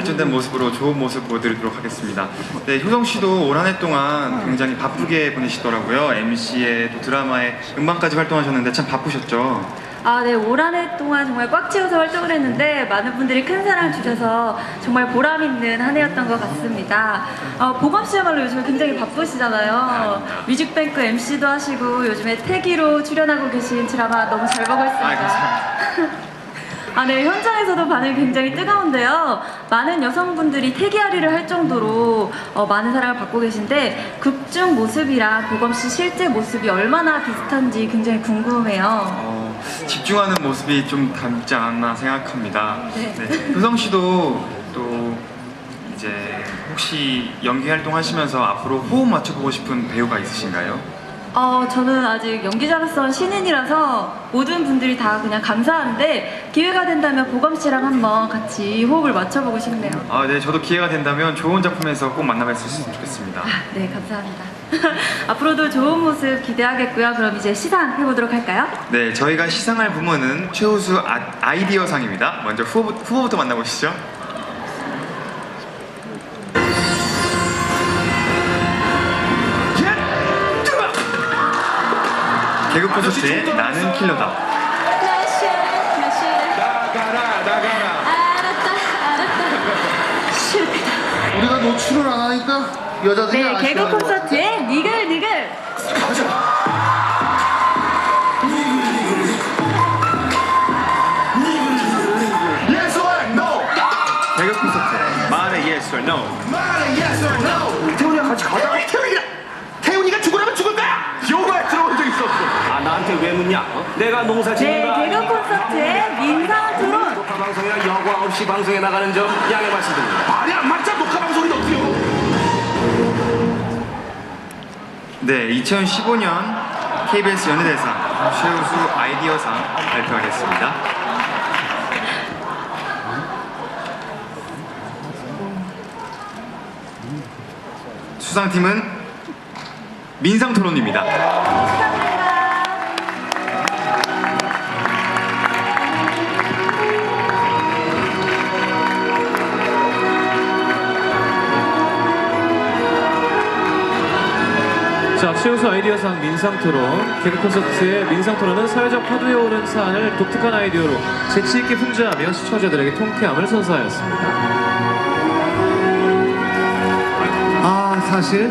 발전된 모습으로 좋은 모습 보여드리도록 하겠습니다. 네, 효성 씨도 올 한 해 동안 굉장히 바쁘게 보내시더라고요. MC에 또 드라마에 음반까지 활동하셨는데 참 바쁘셨죠. 아, 네. 올 한 해 동안 정말 꽉 채워서 활동을 했는데 많은 분들이 큰 사랑 주셔서 정말 보람 있는 한 해였던 것 같습니다. 어, 보검 씨야말로 요즘에 굉장히 바쁘시잖아요. 뮤직뱅크 MC도 하시고 요즘에 태기로 출연하고 계신 드라마 너무 잘 보고 있습니다. 아. 아, 네. 현장에서도 반응이 굉장히 뜨거운데요. 많은 여성분들이 태기아리를 할 정도로 어, 많은 사랑을 받고 계신데 극중 모습이랑 보검 씨 실제 모습이 얼마나 비슷한지 굉장히 궁금해요. 어, 집중하는 모습이 좀 닮지 않았나 생각합니다. 네. 네, 효성 씨도 또 이제 혹시 연기 활동하시면서 앞으로 호흡 맞춰보고 싶은 배우가 있으신가요? 어, 저는 아직 연기자로서 신인이라서 모든 분들이 다 그냥 감사한데 기회가 된다면 보검 씨랑 한번 같이 호흡을 맞춰보고 싶네요. 아, 네, 저도 기회가 된다면 좋은 작품에서 꼭 만나뵀으면 좋겠습니다. 아, 네, 감사합니다. 앞으로도 좋은 모습 기대하겠고요. 그럼 이제 시상 해보도록 할까요? 네, 저희가 시상할 부문은 최우수 아, 아이디어상입니다. 먼저 후보, 후보부터 만나보시죠. 개그 콘서트의 나는 킬러다. 나가라 나가라 알았다, 알았다. 싫다. 우리가 노출을 안 하니까 여자들이 네, 개그 아쉬워하는 것 같아. 콘서트의 니글 니글. Yes or no 개그 콘서트 말의 yes or no. 말해 yes or no 태훈이랑 같이 가자 태훈이가 태훈이가 죽으라면 죽을 거야 영화에 들어본 적 있었어 아 나한테 왜 묻냐? 어? 내가 농사 짓는 네, 거 개그 아니니까. 콘서트의 민상 토론. 녹화 방송이랑 여과 없이 방송에 나가는 점 양해 말씀드립니다. 말이 안 맞자 녹화 방송이 어때요 네, 2015년 KBS 연예대상 최우수 아이디어상 발표하겠습니다. 수상팀은 민상토론입니다. 자, 최우수 아이디어 상 민상토론, 개그 콘서트의 민상토론은 사회적 화두에 오른 사안을 독특한 아이디어로 재치있게 풍자하며 시청자들에게 통쾌함을 선사하였습니다. 아 사실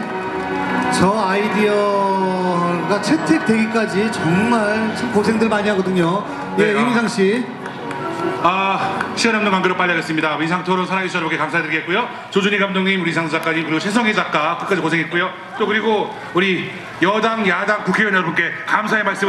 저 아이디어가 채택되기까지 정말 참 고생들 많이 하거든요. 예, 네, 아. 이민상 씨. 아, 시간 없는 관계로 빨리 하겠습니다. 민상 토론 사랑해주셔서 여러분께 감사드리겠고요. 조준희 감독님, 우리 상수 작가님, 그리고 최성희 작가 끝까지 고생했고요. 또 그리고 우리 여당, 야당 국회의원 여러분께 감사의 말씀을